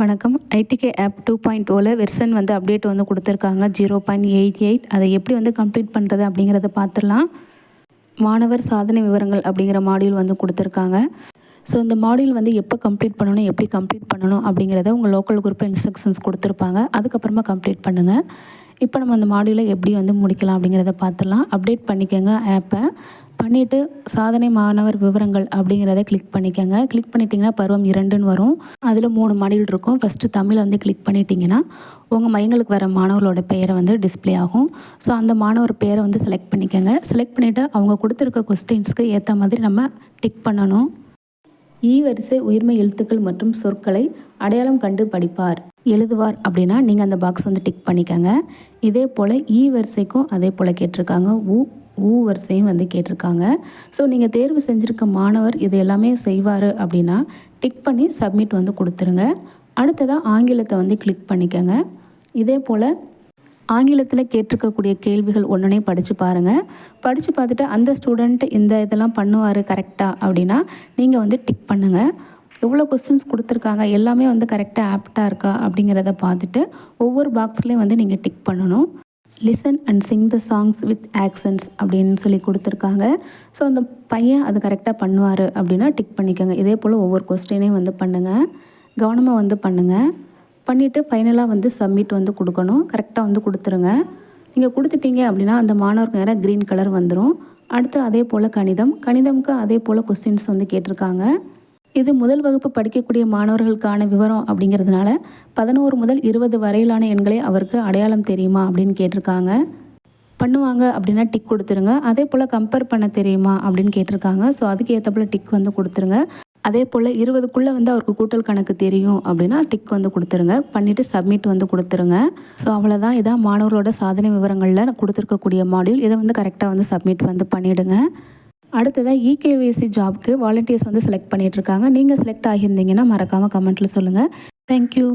வணக்கம். IDK app two point ஓவில் version வந்து அப்டேட் வந்து கொடுத்துருக்காங்க. ஜீரோ பாயிண்ட் எயிட் எயிட் அதை எப்படி வந்து கம்ப்ளீட் பண்ணுறது அப்படிங்கிறத பார்த்துடலாம். மாணவர் சாதனை விவரங்கள் அப்படிங்கிற மாடியூல் வந்து கொடுத்துருக்காங்க. ஸோ இந்த மாடியூல் வந்து எப்போ கம்ப்ளீட் பண்ணணும் எப்படி கம்ப்ளீட் பண்ணணும் அப்படிங்கிறத உங்கள் லோக்கல் குரூப்பில் இன்ஸ்ட்ரக்ஷன்ஸ் கொடுத்துருப்பாங்க. அதுக்கப்புறமா கம்ப்ளீட் பண்ணுங்கள் இப்போ நம்ம அந்த மாடியூலை எப்படி வந்து முடிக்கலாம் அப்படிங்கிறத பார்த்துடலாம். அப்டேட் பண்ணிக்கோங்க ஆப்பை பண்ணிவிட்டு சாதனை மாணவர் விவரங்கள் அப்படிங்கிறத கிளிக் பண்ணிக்கோங்க. கிளிக் பண்ணிட்டீங்கன்னா பருவம் இரண்டுன்னு வரும். அதில் மூணு மாடியில் இருக்கும். ஃபஸ்ட்டு தமிழ் வந்து கிளிக் பண்ணிட்டீங்கன்னா உங்கள் மையங்களுக்கு வர மாணவர்களோட பெயரை வந்து டிஸ்ப்ளே ஆகும். ஸோ அந்த மாணவர் பெயரை வந்து செலக்ட் பண்ணிக்கோங்க. செலக்ட் பண்ணிவிட்டு அவங்க கொடுத்துருக்க கொஸ்டின்ஸ்க்கு ஏற்ற மாதிரி நம்ம டிக் பண்ணணும். ஈ வரிசை உயிர்மை எழுத்துக்கள் மற்றும் சொற்களை அடையாளம் கண்டு படிப்பார். எழுதுவார் அப்படின்னா நீங்கள் அந்த பாக்ஸ் வந்து டிக் பண்ணிக்கோங்க. இதே போல் ஈ வரிசைக்கும் அதே போல் கேட்டிருக்காங்க. உ ஊ வரிசையும் வந்து கேட்டிருக்காங்க. ஸோ நீங்கள் தேர்வு செஞ்சுருக்க மாணவர் இது எல்லாமே செய்வார் அப்படின்னா டிக் பண்ணி சப்மிட் வந்து கொடுத்துருங்க. அடுத்ததாக ஆங்கிலத்தை வந்து கிளிக் பண்ணிக்கோங்க. இதே போல் ஆங்கிலத்தில் கேட்டிருக்கக்கூடிய கேள்விகள் ஒன்றுனே படித்து பாருங்கள் படித்து பார்த்துட்டு அந்த ஸ்டூடெண்ட் இந்த இதெல்லாம் பண்ணுவார் கரெக்டாக அப்படின்னா நீங்கள் வந்து டிக் பண்ணுங்கள் எவ்வளோ கொஸ்டின்ஸ் கொடுத்துருக்காங்க எல்லாமே வந்து கரெக்டாக ஆப்டாக இருக்கா அப்படிங்கிறத பார்த்துட்டு ஒவ்வொரு பாக்ஸ்லேயும் வந்து நீங்கள் டிக் பண்ணணும். Listen and sing the songs with actions அப்படின்னு சொல்லி கொடுத்துருக்காங்க. ஸோ அந்த பையன் அது கரெக்டாக பண்ணுவார் அப்படின்னா டிக் பண்ணிக்கோங்க. இதே போல் ஒவ்வொரு கொஸ்டினையும் வந்து பண்ணுங்கள் கவனமாக வந்து பண்ணுங்கள் பண்ணிவிட்டு ஃபைனலாக வந்து சப்மிட் வந்து கொடுக்கணும். கரெக்டாக வந்து கொடுத்துருங்க. நீங்கள் கொடுத்துட்டீங்க அப்படின்னா அந்த மாணவருக்கு நேராக க்ரீன் கலர் வந்துடும் அடுத்து அதே போல் கணிதம். கணிதமுக்கு அதே போல் கொஸ்டின்ஸ் வந்து கேட்டிருக்காங்க. இது முதல் வகுப்பு படிக்கக்கூடிய மாணவர்களுக்கான விவரம் அப்படிங்கிறதுனால பதினோரு முதல் இருபது வரையிலான எண்களை அவருக்கு அடையாளம் தெரியுமா அப்படின்னு கேட்டிருக்காங்க. பண்ணுவாங்க அப்படின்னா டிக் கொடுத்துருங்க. அதே போல் கம்பேர் பண்ண தெரியுமா அப்படின்னு கேட்டிருக்காங்க. ஸோ அதுக்கு ஏற்றப்போல் டிக் வந்து கொடுத்துருங்க. அதே போல் இருபதுக்குள்ளே வந்து அவருக்கு கூட்டல் கணக்கு தெரியும் அப்படின்னா டிக் வந்து கொடுத்துருங்க. பண்ணிவிட்டு சப்மிட் வந்து கொடுத்துருங்க. ஸோ அவ்வளோதான் இதான் மாணவர்களோட சாதனை விவரங்களில் கொடுத்துருக்கக்கூடிய மாடியூல் இதை வந்து கரெக்டாக வந்து சப்மிட் வந்து பண்ணிவிடுங்க அடுத்ததாக இகேவிஎஸ்சி ஜாப்க்கு வாலண்டியர்ஸ் வந்து செலக்ட் பண்ணிகிட்ருக்காங்க நீங்கள் செலக்ட் ஆகியிருந்தீங்கன்னா மறக்காமல் கமெண்ட்டில் சொல்லுங்கள் தேங்க்யூ